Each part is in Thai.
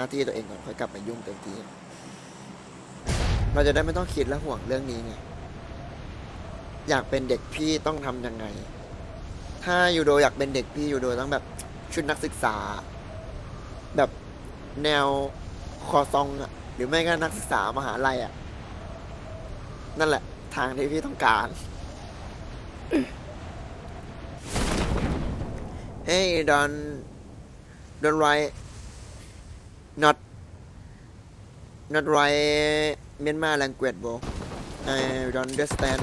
น้าที่ตัวเองก่อนค่อยกลับมายุ่งเต็มที่เราจะได้ไม่ต้องคิดและห่วงเรื่องนี้ไงอยากเป็นเด็กพี่ต้องทำยังไง ถ้ายูโดอยากเป็นเด็กพี่ยูโดต้องแบบชุดนักศึกษา แบบแนวคอซองอะหรือไม่ก็นักศึกษามหาลัยอะนั่นแหละ ทางที่พี่ต้องการ Hey don't don't write not not right Myanmar language bro I don't understand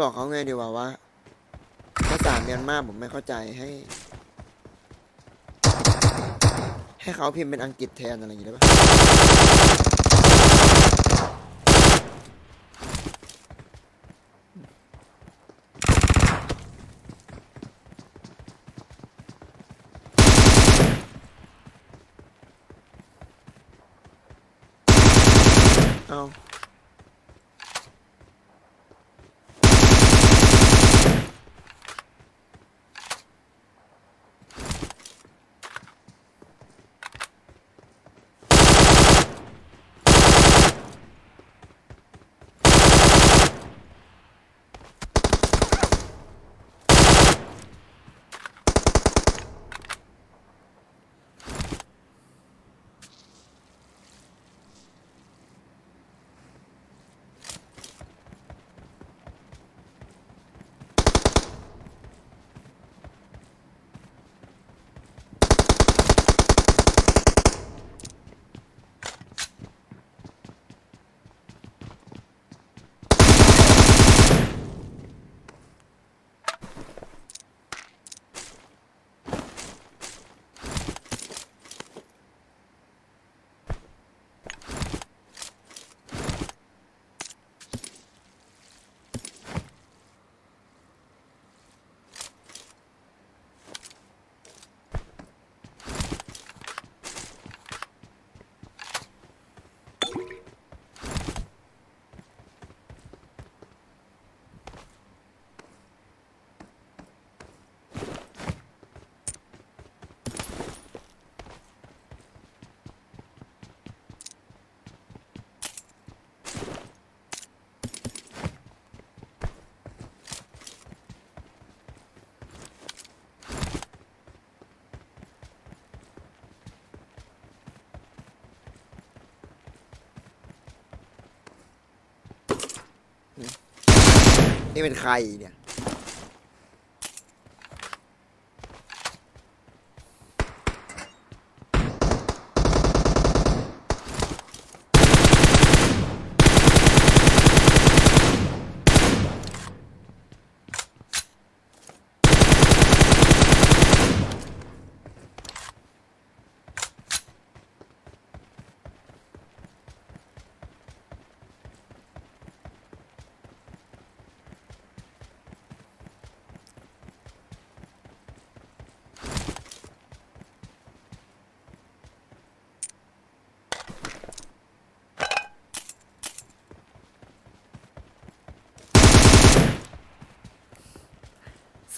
บอกเขาไงดีกว่าว่าภาษาเมียนมาผมไม่เข้าใจให้ ให้เขาพิมพ์เป็นอังกฤษแทนอะไรอย่างงี้ได้ปะ นี่เป็นใครเนี่ย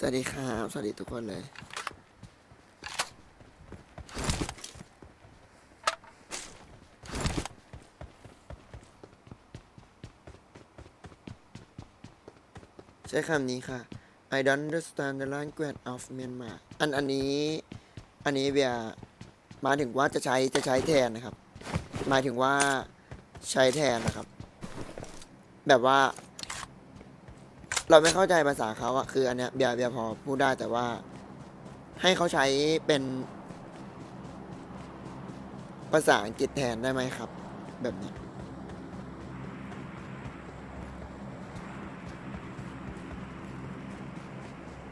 ส วัสดีครับ สวัสดีทุกคนเลยใช้คำนี้ค่ะ I don't understand the language of Myanmar อันอันนี้ อันนี้เบียหมายถึงว่าจะใช้จะใช้แทนนะครับ หมายถึงว่าใช้แทนนะครับ แบบว่า เราไม่เข้าใจภาษาเขาอะคืออันเนี้ยเบียร์เบียร์พอพูดได้แต่ว่า ให้เขาใช้เป็นภาษาอังกฤษแทนได้ไหมครับ แบบนี้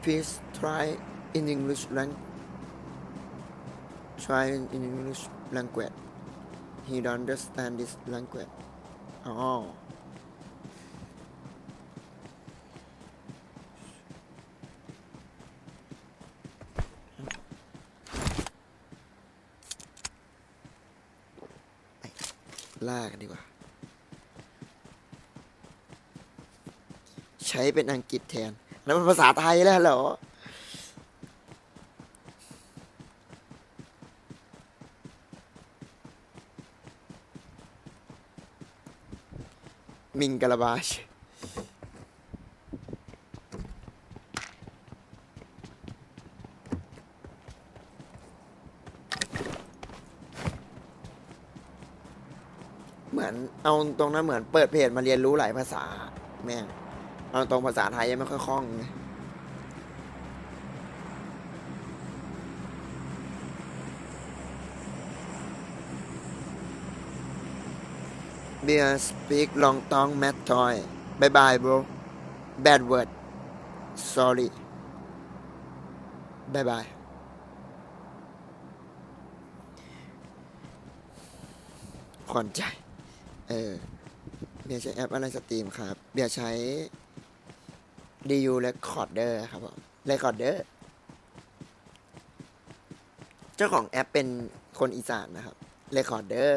please try in English lang try in English language he don't understand this language อ๋อ ล่ากันดีกว่า ใช้เป็นอังกฤษแทน แล้วมันภาษาไทยแล้วเหรอมิงกะลาบาช มือนเอาตรงนั้นเหมือนเปิดเพจมาเรียนรู้หลายภาษา แม่งเอาตรงภาษาไทยยังไม่ค่อยคล่องเลยเบียร์สปีกลองตองแมททอยบายบาย bro bad word sorry บายบายผ่อนใจ เออ เบียร์ใช้แอปอะไรสตรีมครับ เบียร์ใช้ DU Recorder ครับผม Recorder เจ้าของแอปเป็นคนอีสานนะครับ Recorder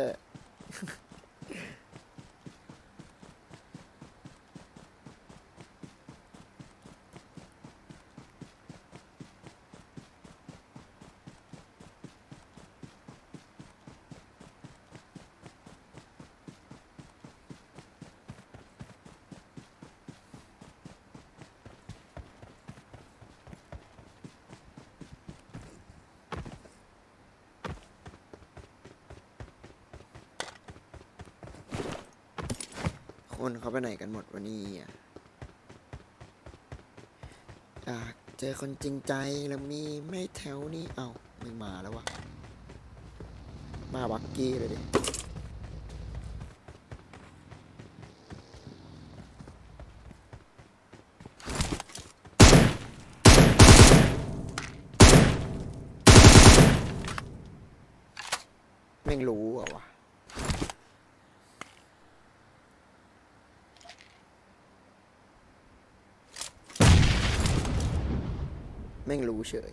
คนเขาไปไหนกันหมดวันนี้อะอยากเจอคนจริงใจแล้วมีไม่แถวนี้เอาไม่มาแล้ววะมาบักกี้เลยดิแม่งรู้เหรอวะ แม่งรู้เฉย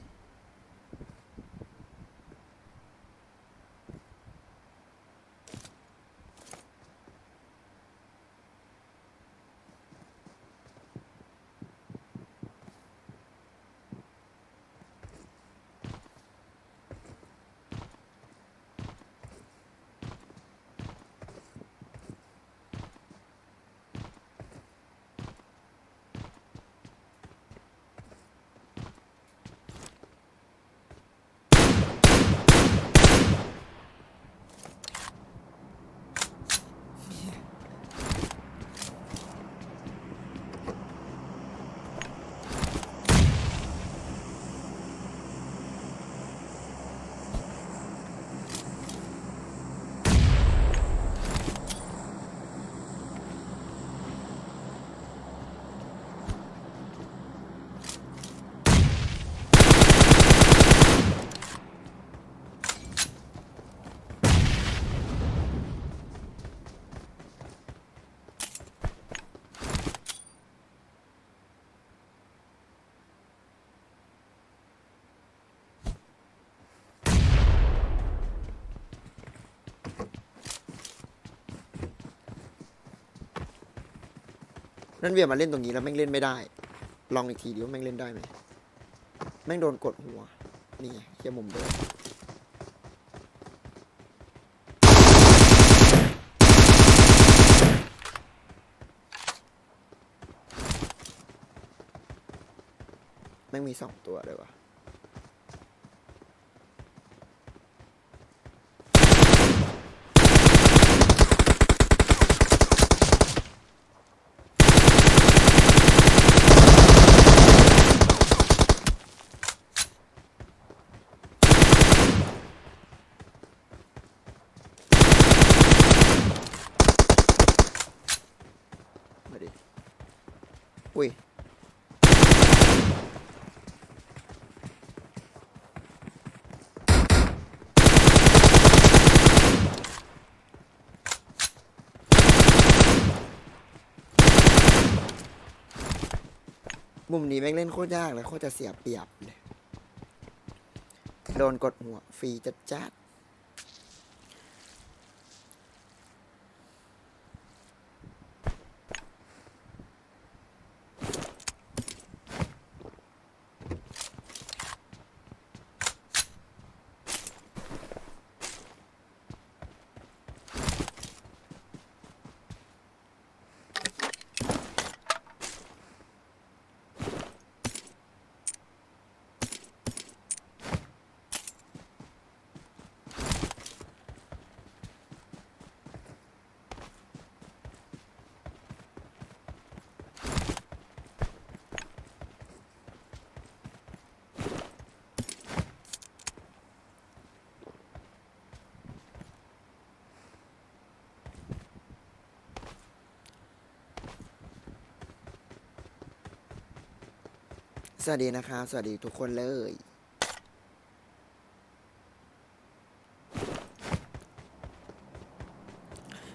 นั่นเวียมาเล่นตรงนี้แล้วแม่งเล่นไม่ได้ ลองอีกทีดิว่าแม่งเล่นได้ไหมแม่งโดนกดหัว นี่ไงเฮียมุมเดิมแม่งมีสองตัวเลยวะมาดิ อุ้ย มุมนี้แม่งเล่นโคตรยากเลยโคตรจะเสียเปรียบเลยโดนกดหัวฟรีจัดจัด สวัสดีนะคะ สวัสดีทุกคนเลย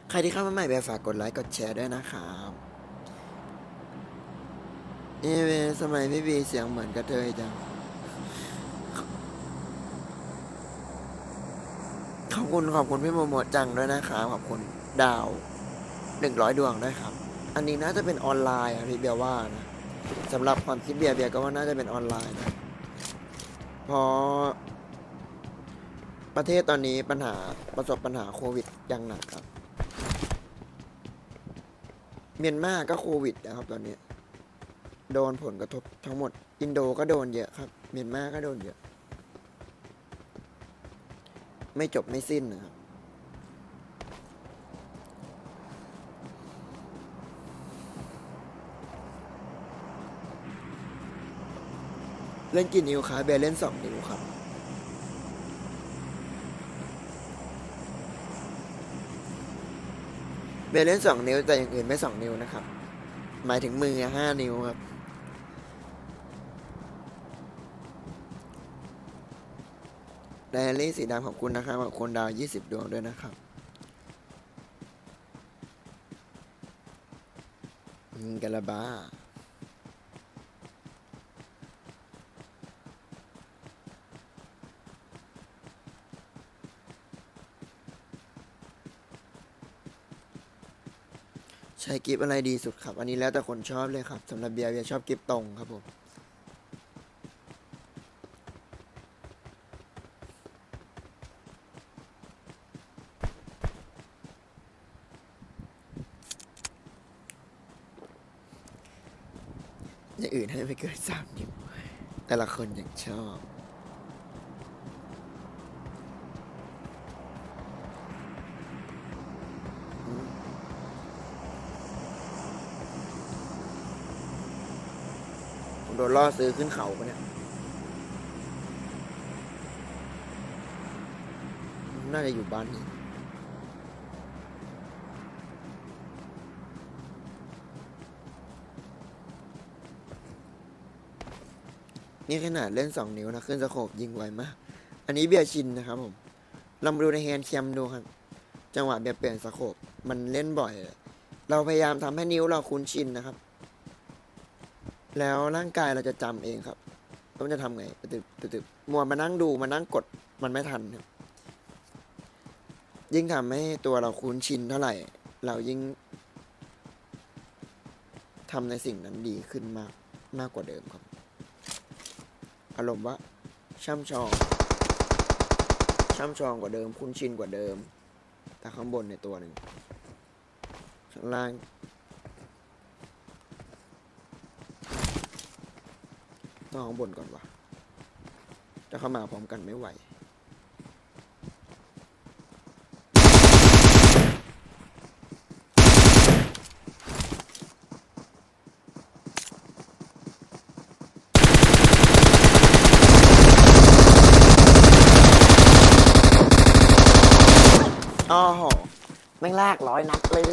ใครที่เข้ามาใหม่แบบฝากกดไลค์กดแชร์ด้วยนะครับเอเวสมัยพี่บีเสียงเหมือนกระเทยจัง ขอบคุณขอบคุณพี่โมโมจังด้วยนะครับ ขอบคุณดาวหนึ่งร้อยดวงด้วยครับ อันนี้น่าจะเป็นออนไลน์พี่เบียว่านะ สำหรับความคิดเบียร์เบียร์ก็ว่าน่าจะเป็นออนไลน์นะพราะประเทศตอนนี้ปัญหาประสบปัญหาโควิดอย่างหนักครับ เมียนมาก็โควิดนะครับตอนนี้ โดนผลกระทบทั้งหมด อินโดก็โดนเยอะครับ เมียนมาก็โดนเยอะ ไม่จบไม่สิ้นนะครับ เล่นกี่นิ้วครับเบลเล่นสองนิ้วครับ เบลเล่นสองนิ้วแต่อย่างอื่นไม่สองนิ้วนะครับ หมายถึงมือห้านิ้วครับ ไดอารี่สีดำขอบคุณนะครับขอบคุณดาวยี่สิบดวงด้วยนะครับอืมกะละบ้า ใช้กิฟอะไรดีสุดครับ อันนี้แล้วแต่คนชอบเลยครับสำหรับเบียร์เบียร์ชอบกิฟตรงครับผมอย่างอื่นให้ไม่เกินสามนิ้วแต่ละคนอย่างชอบ โดนล่อซื้อขึ้นเขาปะเนี่ย น่าจะอยู่บ้านนี้นี่ขนาดเล่นสองนิ้วนะ ขึ้นสะโคบยิงไวมาก อันนี้เบียร์ชินนะครับผม ลองดูในแฮนด์แคมดูครับ จังหวะเบียร์เปลี่ยนสะโคบมันเล่นบ่อย เราพยายามทำให้นิ้วเราคุ้นชินนะครับ แล้วร่างกายเราจะจำเองครับว่ามันจะทำไงตึบตึบตึบมัวมานั่งดูมานั่งกดมันไม่ทันครับ ยิ่งทำให้ตัวเราคุ้นชินเท่าไหร่ เรายิ่งทำในสิ่งนั้นดีขึ้นมากมากกว่าเดิมครับ อารมณ์ว่าช่ำชองช่ำชองกว่าเดิม คุ้นชินกว่าเดิม แต่ข้างบนในตัวหนึ่งข้างล่าง ต้องข้างบนก่อนวะจะเข้ามาพร้อมกันไม่ไหวอ้อแม่งลากร้อยนัดเลย